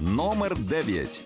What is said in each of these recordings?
Номер 9.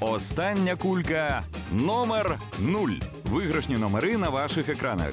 Остання кулька номер 0. Виграшні номери на ваших екранах.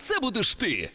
це будеш ти.